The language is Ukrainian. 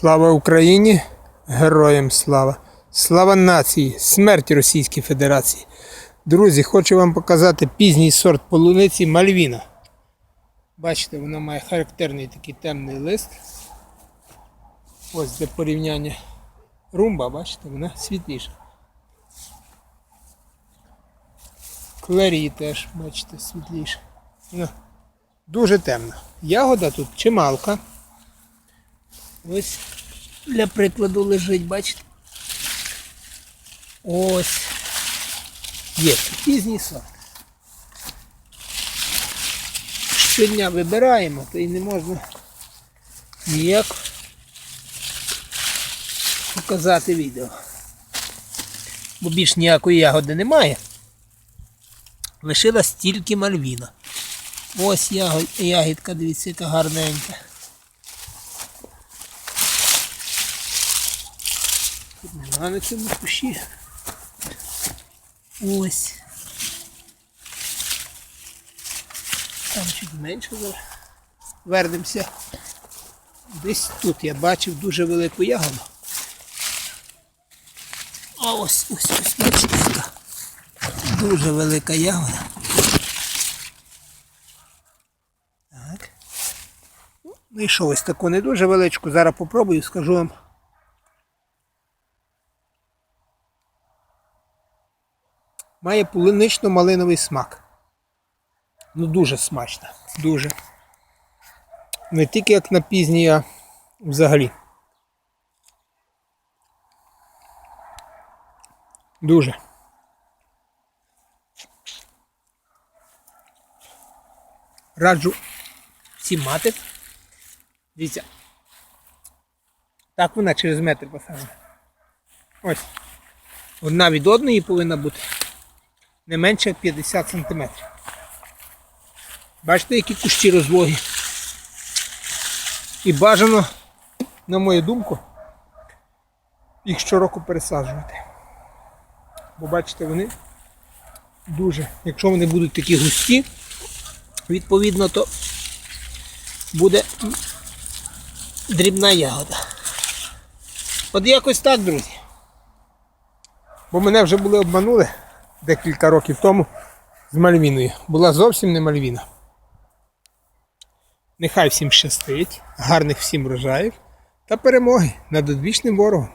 Слава Україні! Героям слава! Слава нації! Смерть Російській Федерації! Друзі, хочу вам показати пізній сорт полуниці Мальвіна. Бачите, вона має характерний такий темний лист. Ось для порівняння румба, бачите, вона світліша. Клерії теж, бачите, світліша. Вона дуже темна. Ягода тут чималка. Ось для прикладу лежить, бачите? Ось. Є пізній сорт. Щодня вибираємо, то і не можна ніяк показати відео. Бо більш ніякої ягоди немає. Лишилась тільки мальвіна. Ось ягідка, дивіться, яка гарненька. Тут нема на цьому кущі. Ось. Там чуть менше зараз. Вернемося. Десь тут я бачив дуже велику ягоду. А ось ось ось бачите, дуже велика ягода. Так. Ну і що ось таку не дуже величку. Зараз попробую, скажу вам. Має полунично-малиновий смак. Ну дуже смачно. Дуже. Не тільки як на пізній, а взагалі. Дуже. Раджу всім мати. Дивіться. Так вона через метр посадена. Ось. Одна від одної повинна бути не менше 50 см. Бачите, які кущі розлогі. І бажано, на мою думку, їх щороку пересаджувати. Бо бачите, вони дуже, якщо вони будуть такі густі, відповідно, то буде дрібна ягода. От якось так, друзі. Бо мене вже були обманули декілька років тому з мальвіною. Була зовсім не мальвіна. Нехай всім щастить, гарних всім врожаїв та перемоги над одвічним ворогом.